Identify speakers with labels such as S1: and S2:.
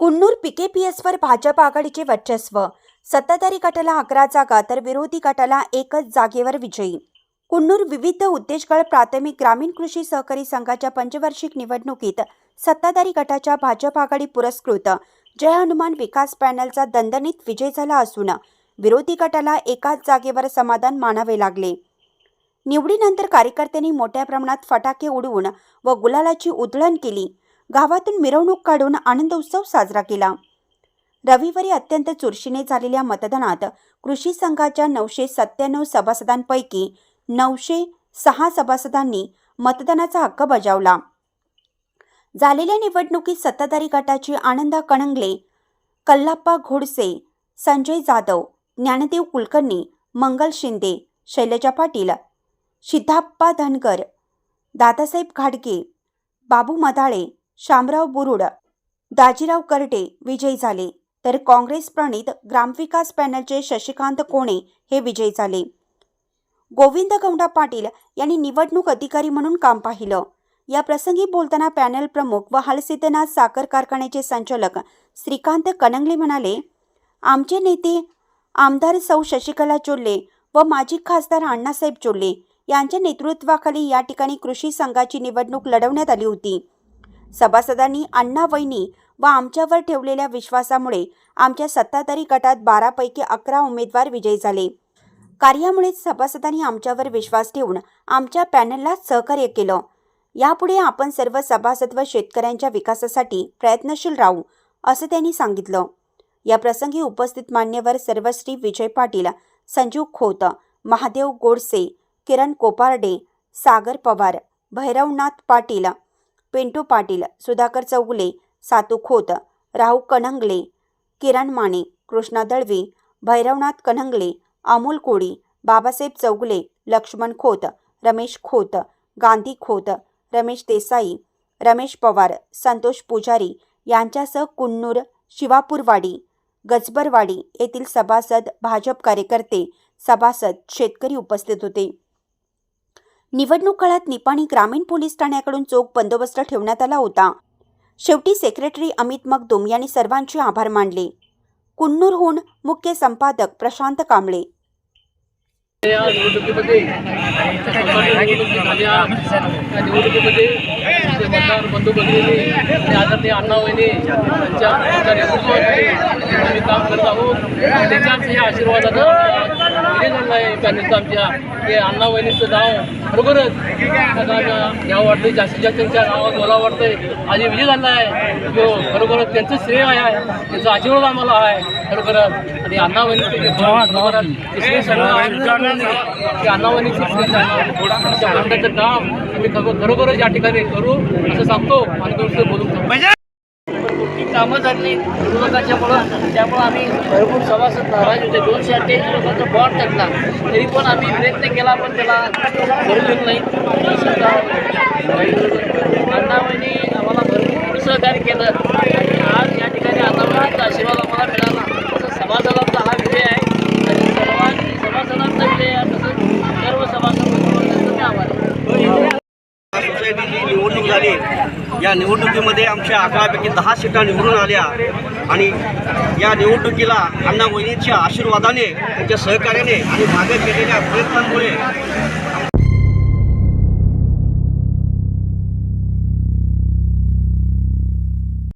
S1: कुन्नूर पीकेपीएसवर भाजप आघाडीचे वर्चस्व. सत्ताधारी गटाला अकरा जागा तर विरोधी गटाला एकच जागेवर विजयी. कुन्नूर विविध उद्देशगळ प्राथमिक ग्रामीण कृषी सहकारी संघाच्या पंचवार्षिक निवडणुकीत सत्ताधारी गटाच्या भाजप आघाडी पुरस्कृत. जय हनुमान विकास पॅनलचा दणदणीत विजय झाला असून विरोधी गटाला एकाच जागेवर समाधान मानावे लागले. निवडीनंतर कार्यकर्त्यांनी मोठ्या प्रमाणात फटाके उडवून व गुलालाची उधळण केली. गावातून मिरवणूक काढून आनंद उत्सव साजरा केला. रविवारी अत्यंत चुरशीने झालेल्या मतदानात कृषी संघाच्या नऊशे सत्त्याण्णव सभासदांपैकी नऊशे सहा सभासदांनी मतदानाचा हक्क बजावला. झालेल्या निवडणुकीत सत्ताधारी गटाची आनंदा कणंगले कल्लाप्पा घोडसे संजय जाधव ज्ञानदेव कुलकर्णी मंगल शिंदे शैलजा पाटील सिद्धाप्पा धनगर दादासाहेब घाडगे बाबू मदाळे शामराव बुरुड दाजीराव करडे विजयी झाले. तर काँग्रेस प्रणित ग्रामविकास पॅनलचे शशिकांत कोणे हे विजयी झाले. गोविंद गौंडा पाटील यांनी निवडणूक अधिकारी म्हणून काम पाहिलं. या प्रसंगी बोलताना पॅनल प्रमुख व हलसिद्धनाथ साखर कारखान्याचे संचालक श्रीकांत कनंगले म्हणाले आमचे नेते आमदार सौ शशिकला चोल्ले व माजी खासदार अण्णासाहेब चोल्ले यांच्या नेतृत्वाखाली या ठिकाणी कृषी संघाची निवडणूक लढवण्यात आली होती. सभासदांनी अण्णा वहिनी व आमच्यावर ठेवलेल्या विश्वासामुळे आमच्या सत्ताधारी गटात बारापैकी अकरा उमेदवार विजयी झाले. कार्यामुळे सभासदांनी आमच्यावर विश्वास ठेवून आमच्या पॅनलला सहकार्य केलं. यापुढे आपण सर्व सभासद व शेतकऱ्यांच्या विकासासाठी प्रयत्नशील राहू असं त्यांनी सांगितलं. या प्रसंगी उपस्थित मान्यवर सर्वश्री विजय पाटील संजीव खोत महादेव गोडसे किरण कोपार्डे सागर पवार भैरवनाथ पाटील पिंटू पाटील सुधाकर चौगुले सातू खोत राहू कणंगले किरण माने कृष्णा दळवी भैरवनाथ कणंगले अमोल कोळी बाबासाहेब चौगुले लक्ष्मण खोत रमेश खोत गांधी खोत रमेश देसाई रमेश पवार संतोष पुजारी यांच्यासह कुन्नूर शिवापूरवाडी गजबरवाडी येथील सभासद भाजप कार्यकर्ते सभासद शेतकरी उपस्थित होते. निवडणूक काळात निपाणी ग्रामीण पोलीस ठाण्याकडून चोख बंदोबस्त ठेवण्यात आला होता. शेवटी सेक्रेटरी अमित मगदुम यांनी सर्वांचे आभार मानले. कुन्नूरहून मुख्य संपादक प्रशांत कांबळे.
S2: या निवडणुकीमध्ये निवडणुकीमध्ये मतदार बंधू भगिनीने आणि आदरणीय त्यांच्या आम्ही काम करत आहोत या आशीर्वादानं विजय आहे आमच्या ते अण्णा वहिनीचं नाव बरोबरच या वाटलं जास्तीत जास्त त्यांच्या नावात मला वाटतंय आज विजय झाला आहे. तो खरोखरच त्यांचं श्रेय आहे त्यांचा आशीर्वाद आम्हाला आहे खरोखरच. आणि अण्णा वहिनीचे अण्णा खरोखरच ते श्रेय काम आम्ही खरो- खरोखरच या ठिकाणी करू असं सांगतो. आणि थोडंसं बोलू
S3: म्हणजे कामं झाली विरोधकाच्यामुळं त्यामुळं आम्ही भरपूर सभासद नाराज होते. दोनशे अठ्ठ्याऐंशी लोकांचा बॉन्ड टाकला. तरी पण आम्ही प्रयत्न केला पण त्याला करू शकलो नाही. म्हणजे आम्हाला भरपूर सहकार्य केलं आणि आज या ठिकाणी अण्णाबाईंचा आशीर्वाद आम्हाला मिळाला तसं समाजाचा हा विजय आहे आणि सर्वांनी सभासदांचा विजय आहे तसंच सर्व सभासद त्यांचं मी आभार आहे
S4: सोसायटीची निवडणूक झाली या निवडणुकीमध्ये आमच्या अकरापैकी दहा सीटा निवडून आल्या. आणि या निवडणुकीला अण्णा वहिनीच्या आशीर्वादाने त्यांच्या सहकार्याने आणि मागे केलेल्या प्रयत्नांमुळे